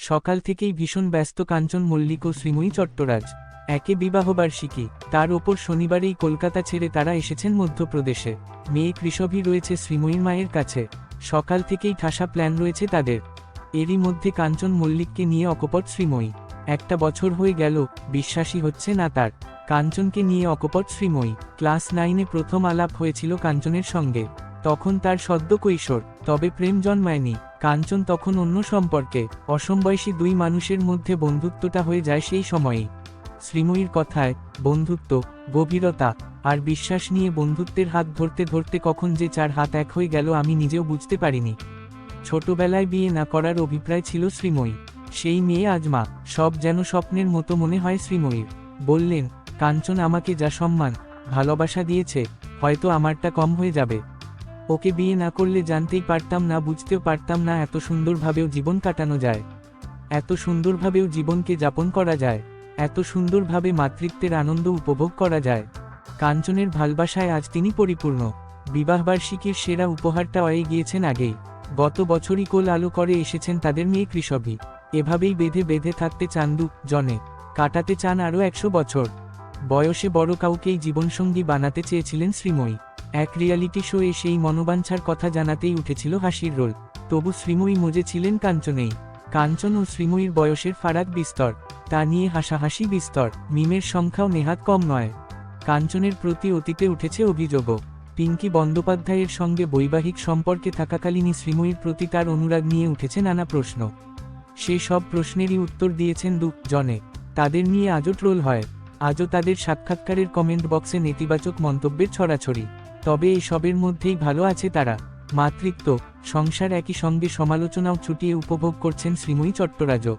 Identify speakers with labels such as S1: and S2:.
S1: সকাল থেকেই ভীষণ ব্যস্ত কাঞ্চন মল্লিক ও শ্রীময়ী চট্টরাজ। একে বিবাহবার্ষিকী তার ওপর শনিবারেই কলকাতা ছেড়ে তারা এসেছেন মধ্যপ্রদেশে। মেয়ে কৃষভী রয়েছে শ্রীময়ীর মায়ের কাছে। সকাল থেকেই ঠাসা প্ল্যান রয়েছে তাদের। এরই মধ্যে কাঞ্চন মল্লিককে নিয়ে অকপট শ্রীময়ী। একটা বছর হয়ে গেল, বিশ্বাসী হচ্ছে না তার। কাঞ্চনকে নিয়ে অকপট শ্রীময়ী। ক্লাস নাইনে প্রথম আলাপ হয়েছিল কাঞ্চনের সঙ্গে। তখন তার সদ্য কৈশোর, তবে প্রেম জন্মায়নি। কাঞ্চন তখন অন্য সম্পর্কে, অসমবয়সী দুই মানুষের মধ্যে বন্ধুত্বটা হয়ে যায় সেই সময়েই। শ্রীময়ীর কথায়, বন্ধুত্ব, গভীরতা, আর বিশ্বাস নিয়ে বন্ধুত্বের হাত ধরতে ধরতে কখন যে চার হাত এক হয়ে গেল আমি নিজেও বুঝতে পারিনি। ছোটবেলায় বিয়ে না করার অভিপ্রায় ছিল শ্রীময়ী সেই মেয়ে আজ মা, সব যেন স্বপ্নের মতো মনে হয় শ্রীময়ীর। বললেন, কাঞ্চন আমাকে যা সম্মান, ভালোবাসা দিয়েছে, হয়তো আমারটা কম হয়ে যাবে। ওকে বিয়ে না করলে জানতেই পারতাম না, বুঝতেও পারতাম না এত সুন্দরভাবেও জীবন কাটানো যায়। এত সুন্দরভাবেও জীবনকে যাপন করা যায়। এত সুন্দরভাবে মাতৃত্বের আনন্দ উপভোগ করা যায়। কাঞ্চনের ভালবাসায় আজ তিনি পরিপূর্ণ। বিবাহবার্ষিকীর সেরা উপহারটা হয়ে গিয়েছেন আগেই। গত বছরই কোল আলো করে এসেছেন তাদের মেয়ে কৃষভী। এভাবেই বেঁধে বেঁধে থাকতে চান দু জনে। কাটাতে চান আরও একশো বছর। বয়সে বড় কাউকেই জীবনসঙ্গী বানাতে চেয়েছিলেন শ্রীময়ী। এক রিয়ালিটি শোয়ে সেই মনোবাঞ্ছার কথা জানাতেই উঠেছিল হাসির রোল। তবু শ্রীময়ী মজে ছিলেন কাঞ্চনেই। কাঞ্চন ও শ্রীময়ীর বয়সের ফারাক বিস্তর। তা নিয়ে হাসাহাসি বিস্তর। মিমের সংখ্যাও নেহাত কম নয়। কাঞ্চনের প্রতি অতীতে উঠেছে অভিযোগও। পিঙ্কি বন্দ্যোপাধ্যায়ের সঙ্গে বৈবাহিক সম্পর্কে থাকাকালীনই শ্রীময়ীর প্রতি তার অনুরাগ নিয়ে উঠেছে নানা প্রশ্ন। সে সব প্রশ্নেরই উত্তর দিয়েছেন দু জনে। তাদের নিয়ে আজও ট্রোল হয়। আজও তাদের সাক্ষাৎকারের কমেন্ট বক্সে নেতিবাচক মন্তব্যের ছড়াছড়ি। তবে এসবের সবের মধ্যেই ভালো আছে তারা। মাতৃত্ব, সংসার একই সঙ্গে সমালোচনাও ছুটিয়ে উপভোগ করছেন শ্রীময়ী চট্টরাজও।